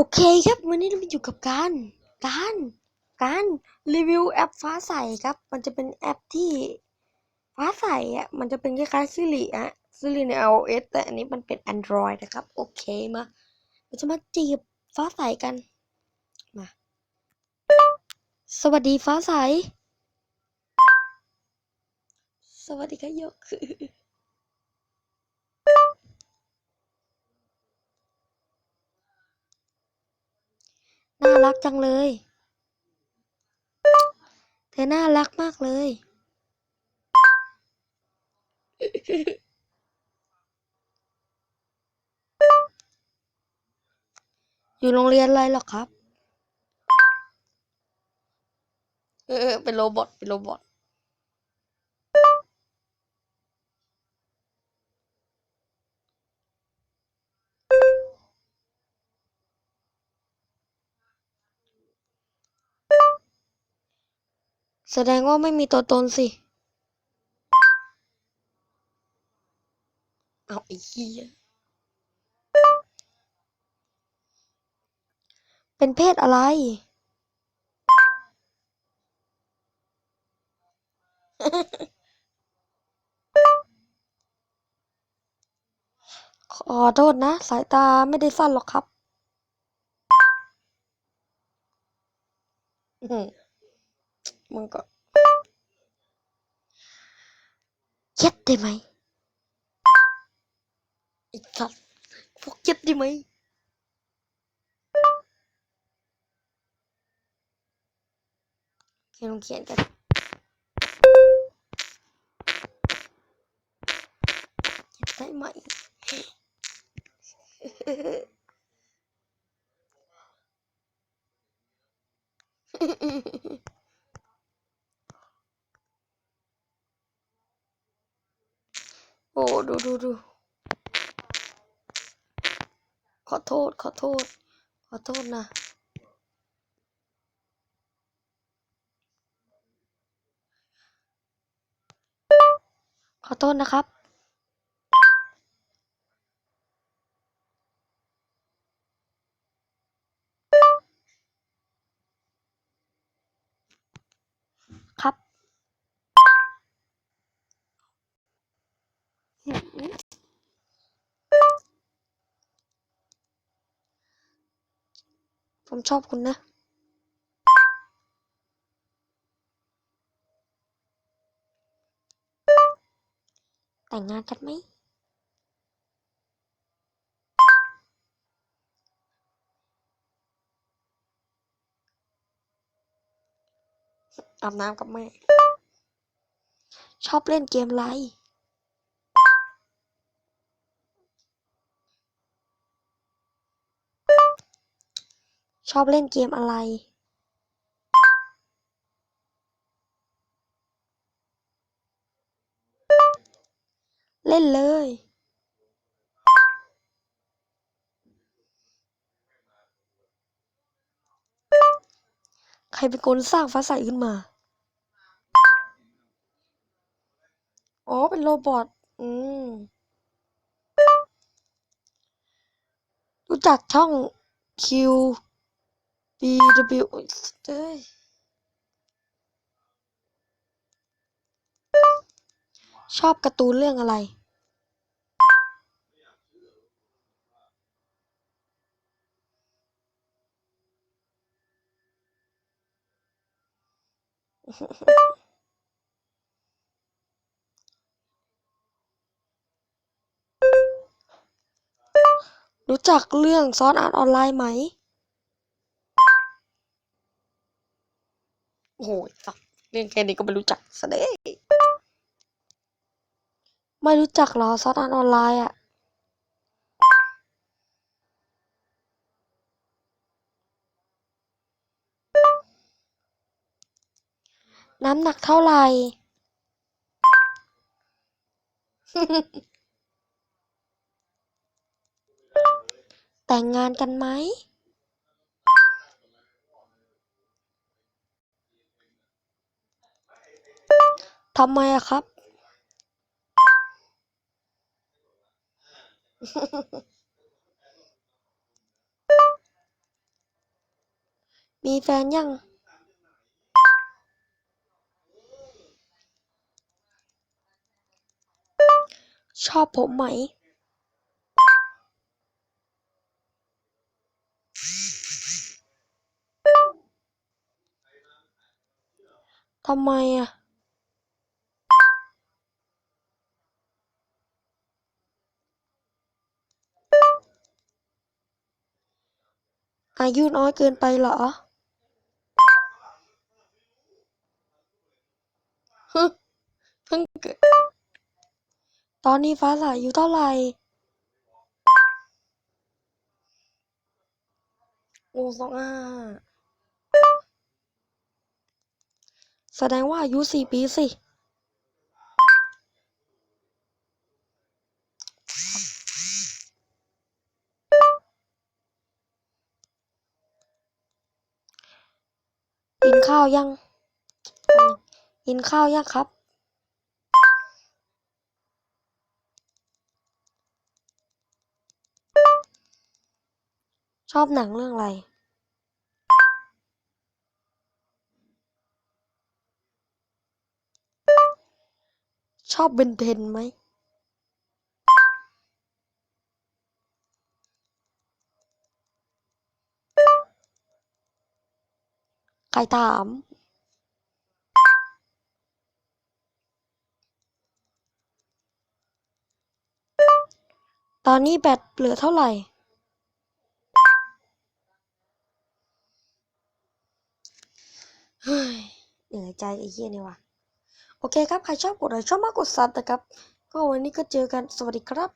โอเคครับวันนี้เรามาอยู่กับการการการรีวิวแอปฟ้าใสครับ มันจะเป็นแอปที่ฟ้าใสอะมันจะเป็นคล้ายๆซิริอะซิริใน iOS แต่อันนี้มันเป็น Android นะครับ โอเคมาเราจะมาจีบฟ้าใสกันมาสวัสดีฟ้าใส สวัสดีค่ะโยก น่า รักจังเลย เธอน่ารักมากเลย อยู่โรงเรียนอะไรหรอครับ เออ เป็นโรบอทเป็นโรบอท แสดงว่าไม่มีตัวตนสิ เอาไอ้เหี้ยเป็นเพศอะไร ขอโทษนะ สายตาไม่ได้สั้นหรอกครับ อืม งก็เย็ดได้ไหมไอ้สัตว์พวกเย็ดได้ไหมเขียนลงเขียนกัน เย็ดได้ไหม โอ้ดูดูดูขอโทษขอโทษ ขอโทษนะขอโทษนะครับครับหืม ผมชอบคุณนะแต่งงานกันไหม อาบน้ำกับแม่ ชอบเล่นเกมไร ชอบเล่นเกมอะไรเล่นเลย ใครเป็นคนสร้างฟ้าใสขึ้นมา อ๋อ เป็นโรบอท อืม รู้จักช่อง Q B W โอ๊ยเอ้ยชอบการ์ตูนเรื่องอะไร รู้จักเรื่องซ้อสอาร์ตออนไลน์ไหม โอ้โหสักเรื่องแค่นี้ก็ไม่รู้จักซะเด้ไม่รู้จักหรอซอสอาร์ออนไลน์อะน้ำหนักเท่าไหร่ แต่งงานกันไหม ทำไมอะครับ มีแฟนยัง ชอบผมไหมทำไมอะ อายุน้อยเกินไปเหรอฮึเพิ่งเกิดตอนนี้ฟ้าใสอายู่เท่าไหร่ โอ้สองห้าแสดงว่าอายุสี่ปีสิ กิน ข้าวยังอินข้าวยังครับ ชอบหนังเรื่องอะไร ชอบเบนเทนไหม ใค รถาม ตอนนี้แบตเหลือเท่าไหร่ เฮ้ยเหนื่อยใจไอ้เหี้ยนี่ว่ะ โอเคครับ ใครชอบกดไลค์ชอบมากกดซับนะครับ ก็วันนี้ก็เจอกัน สวัสดีครับ